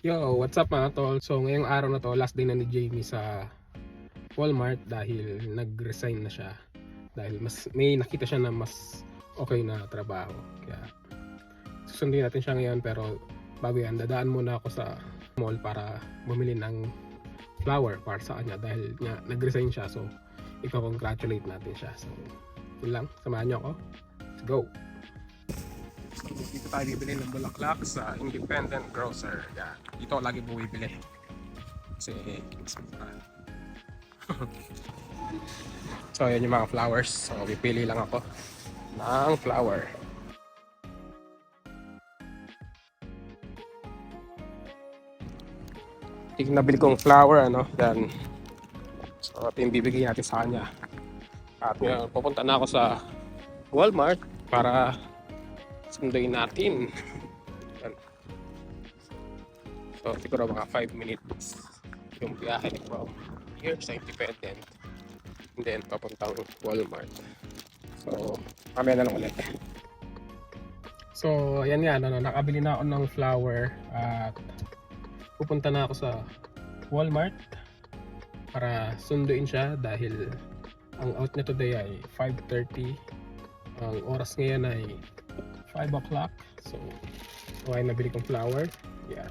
Yo, what's up mga tol? So ngayong araw na to, last day na ni Jamie sa Walmart dahil nag-resign na siya. Dahil mas may nakita siya na mas okay na trabaho. Kaya susundin natin siya ngayon pero bago yan, dadaan muna ako sa mall para bumili ng flower para sa kanya dahil nga nag-resign siya. So ika-congratulate natin siya. So yun lang, samahan niyo ako. Let's go! Dito tayo bibili ng bulaklak sa Independent Grocer. Yan. Dito ako lagi bumibili. Kasi so, yan yung mga flowers. So, pipili lang ako ng flower. Yung nabili kong flower, ano, yan. So, ito yung bibigay natin sa kanya. At ngayon, pupunta na ako sa Walmart para sunduin natin. So, siguro mga 5 minutes yung biyahe from here sa Independent. And then, papuntang Walmart. So, mamaya na lang ulit. So, yan nga, ano, nakabili na ako ng flower at pupunta na ako sa Walmart para sunduin siya dahil ang out niya today ay 5.30 ang oras ngayon ay 5 o'clock. So, okay, nabili kong flower. Yeah.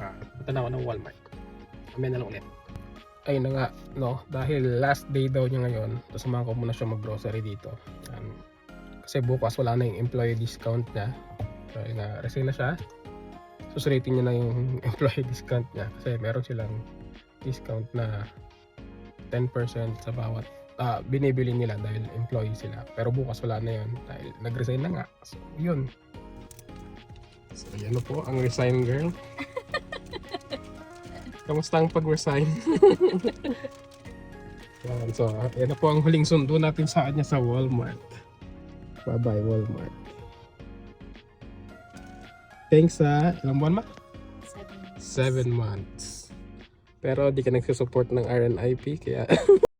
Ah, punta na ako ng Walmart. Mamaya na lang ulit. Ayun na nga, no, dahil last day daw niya ngayon, samahan ko muna siya mag-grocery dito. Yan. Kasi bukas wala na yung employee discount niya. So, na, resign na siya. Susuritin niya na yung employee discount niya. Kasi meron silang discount na 10% sa bawat ah, binibili nila dahil employee sila. Pero bukas wala na yun dahil nag-resign na nga. So, yun. So, yan po ang resign girl. Kamusta ang pag-resign? yan, so, yan na po ang huling sundo natin sa kanya sa Walmart. Bye-bye, Walmart. Thanks sa ilang buwan ma? Seven. Seven months. Pero di ka nagsusupport ng RNIP kaya